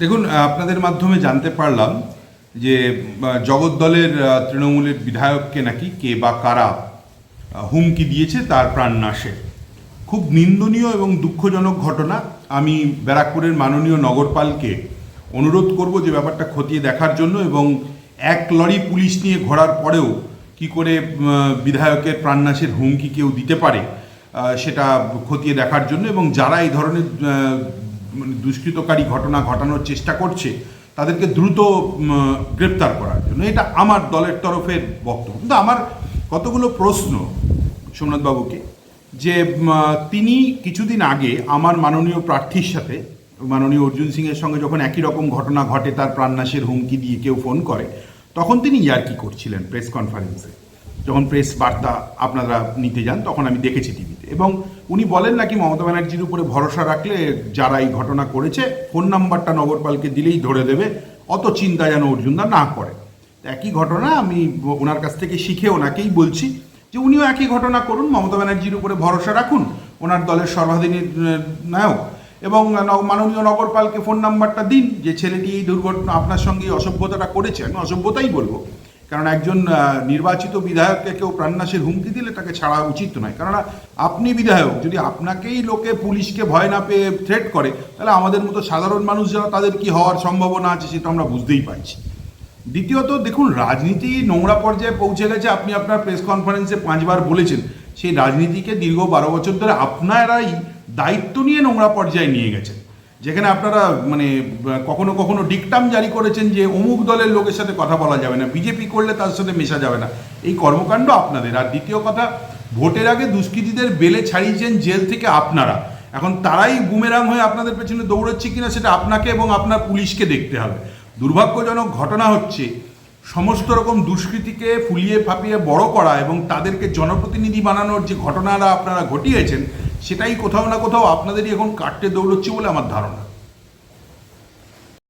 দেখুন আপনাদের মাধ্যমে জানতে পারলাম যে জগদ্দলের তৃণমূলের বিধায়ককে নাকি কে বা কারা হুমকি দিয়েছে, তার প্রাণনাশে। খুব নিন্দনীয় এবং দুঃখজনক ঘটনা। আমি ব্যারাকপুরের মাননীয় নগরপালকে অনুরোধ করব যে ব্যাপারটা খতিয়ে দেখার জন্য এবং এক লরি পুলিশ নিয়ে ঘোরার পরেও কি করে বিধায়কের প্রাণনাশের হুমকি কেউ দিতে পারে সেটা খতিয়ে দেখার জন্য এবং যারা এই ধরনের মানে দুষ্কৃতকারী ঘটনা ঘটানোর চেষ্টা করছে, তাদেরকে দ্রুত গ্রেপ্তার করার জন্য। এটা আমার দলের তরফের বক্তব্য। কিন্তু আমার কতগুলো প্রশ্ন, সোমনাথবাবুকে, যে তিনি কিছুদিন আগে আমার মাননীয় প্রার্থীর সাথে, মাননীয় অর্জুন সিংয়ের সঙ্গে যখন একই রকম ঘটনা ঘটে, তার প্রাণনাশের হুমকি দিয়ে কেউ ফোন করে, তখন তিনি ইয়ার্কি করছিলেন প্রেস কনফারেন্সে। যখন প্রেস বার্তা আপনারা নিতে যান, তখন আমি দেখেছি টিভিতে এবং উনি বলেন নাকি মমতা ব্যানার্জির উপরে ভরসা রাখলে যারা এই ঘটনা করেছে ফোন নাম্বারটা নগরপালকে দিলেই ধরে দেবে, অত চিন্তা যেন অর্জুনদা না করে। একই ঘটনা আমি ওনার কাছ থেকে শিখে ওনাকেই বলছি যে উনিও একই ঘটনা করুন, মমতা ব্যানার্জির উপরে ভরসা রাখুন, ওনার দলের সর্বাধিনী নায়ক। এবং মাননীয় নগরপালকে ফোন নাম্বারটা দিন, যে ছেলেটি এই দুর্ঘটনা, আপনার সঙ্গে অসভ্যতাটা করেছে, আমি অসভ্যতাই বলব। কারণ একজন নির্বাচিত বিধায়ককে কেউ প্রাণনাশের হুমকি দিলে তাকে ছাড়া উচিত নয়। কেননা আপনি বিধায়ক, যদি আপনাকেই লোকে পুলিশকে ভয় না পেয়ে থ্রেট করে, তাহলে আমাদের মতো সাধারণ মানুষ যারা, তাদের কি হওয়ার সম্ভাবনা আছে সেটা আমরা বুঝতেই পারছি। দ্বিতীয়ত, দেখুন, রাজনীতি নোংরা পর্যায়ে পৌঁছে গেছে, আপনি আপনার প্রেস কনফারেন্সে পাঁচবার বলেছেন। সেই রাজনীতিকে দীর্ঘ বারো বছর ধরে আপনারাই দায়িত্ব নিয়ে নোংরা পর্যায়ে নিয়ে গেছেন। যেখানে আপনারা মানে কখনো কখনো ডিকটাম জারি করেছেন যে অমুক দলের লোকের সাথে কথা বলা যাবে না, বিজেপি করলে তার সাথে মেশা যাবে না। এই কর্মকাণ্ড আপনাদের। আর দ্বিতীয় কথা, ভোটের আগে দুষ্কৃতীদের বেলে ছাড়িয়েছেন জেল থেকে আপনারা। এখন তারাই বুমেরাং হয়ে আপনাদের পেছনে দৌড়চ্ছে কিনা সেটা আপনাকে এবং আপনার পুলিশকে দেখতে হবে। দুর্ভাগ্যজনক ঘটনা হচ্ছে সমস্ত রকম দুষ্কৃতিকে ফুলিয়ে ফাঁপিয়ে বড় করা এবং তাদেরকে জনপ্রতিনিধি বানানোর যে ঘটনারা আপনারা ঘটিয়েছেন, সেটাই কোথাও না কোথাও আপনাদেরই এখন কাটতে দৌড়চ্ছে বলে আমার ধারণা।